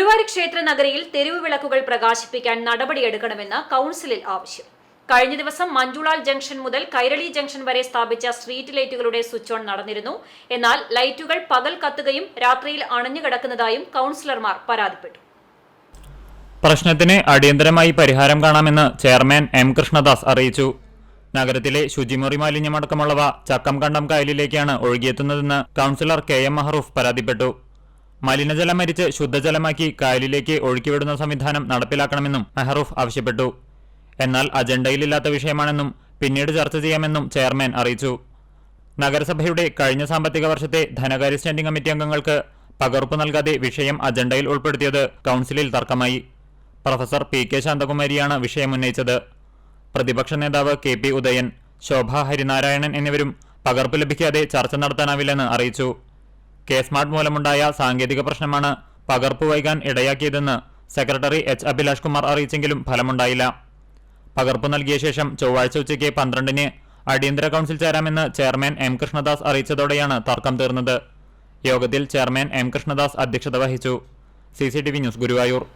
ഗുരുവായൂർ ക്ഷേത്ര നഗരിയിൽ തെരുവ് വിളക്കുകൾ പ്രകാശിപ്പിക്കാൻ നടപടിയെടുക്കണമെന്ന് കൌൺസിലിൽ ആവശ്യം. കഴിഞ്ഞ ദിവസം മഞ്ജുളാൽ ജംഗ്ഷൻ മുതൽ കൈരളി ജംഗ്ഷൻ വരെ സ്ഥാപിച്ച സ്ട്രീറ്റ് ലൈറ്റുകളുടെ സ്വിച്ച് ഓൺ നടന്നിരുന്നു. എന്നാൽ ലൈറ്റുകൾ പകൽ കത്തുകയും രാത്രിയിൽ അണഞ്ഞുകിടക്കുന്നതായും കൌൺസിലർമാർ പരാതിപ്പെട്ടു. പ്രശ്നത്തിന് അടിയന്തരമായി പരിഹാരം കാണാമെന്ന് ചെയർമാൻ എം കൃഷ്ണദാസ് അറിയിച്ചു. നഗരത്തിലെ ശുചിമുറി മാലിന്യമടക്കമുള്ളവ ചക്കം കണ്ടം കായലിലേക്കാണ് ഒഴുകിയെത്തുന്നതെന്ന് കൌൺസിലർ കെ എം മഹറൂഫ് പരാതിപ്പെട്ടു. മലിനജലം മരിച്ച് ശുദ്ധജലമാക്കി കായലിലേക്ക് ഒഴുക്കിവിടുന്ന സംവിധാനം നടപ്പിലാക്കണമെന്നും മെഹറൂഫ് ആവശ്യപ്പെട്ടു. എന്നാൽ അജണ്ടയിലില്ലാത്ത വിഷയമാണെന്നും പിന്നീട് ചർച്ച ചെയ്യാമെന്നും ചെയർമാൻ അറിയിച്ചു. നഗരസഭയുടെ കഴിഞ്ഞ സാമ്പത്തിക വർഷത്തെ ധനകാര്യ സ്റ്റാൻഡിംഗ് കമ്മിറ്റി അംഗങ്ങൾക്ക് പകർപ്പ് നൽകാതെ വിഷയം അജണ്ടയിൽ ഉൾപ്പെടുത്തിയത് കൗൺസിലിൽ തർക്കമായി. പ്രൊഫസർ പി കെ ശാന്തകുമാരിയാണ് വിഷയം ഉന്നയിച്ചത്. പ്രതിപക്ഷ നേതാവ് കെ പി ഉദയൻ ശോഭ ഹരിനാരായണൻ എന്നിവരും പകർപ്പ് ലഭിക്കാതെ ചർച്ച നടത്താനാവില്ലെന്ന് അറിയിച്ചു. കെ സ്മാർട്ട് മൂലമുണ്ടായ സാങ്കേതിക പ്രശ്നമാണ് പകർപ്പ് വൈകാൻ ഇടയാക്കിയതെന്ന് സെക്രട്ടറി എച്ച് അഭിലാഷ് കുമാർ അറിയിച്ചെങ്കിലും ഫലമുണ്ടായില്ല. പകർപ്പ് നൽകിയ ശേഷം ചൊവ്വാഴ്ച ഉച്ചയ്ക്ക് പന്ത്രണ്ടിന് അടിയന്തര കൌൺസിൽ ചേരാമെന്ന് ചെയർമാൻ എം കൃഷ്ണദാസ് അറിയിച്ചതോടെയാണ് തർക്കം തീർന്നത്. യോഗത്തിൽ ചെയർമാൻ എം കൃഷ്ണദാസ് അധ്യക്ഷത വഹിച്ചു. C news Guruvayur.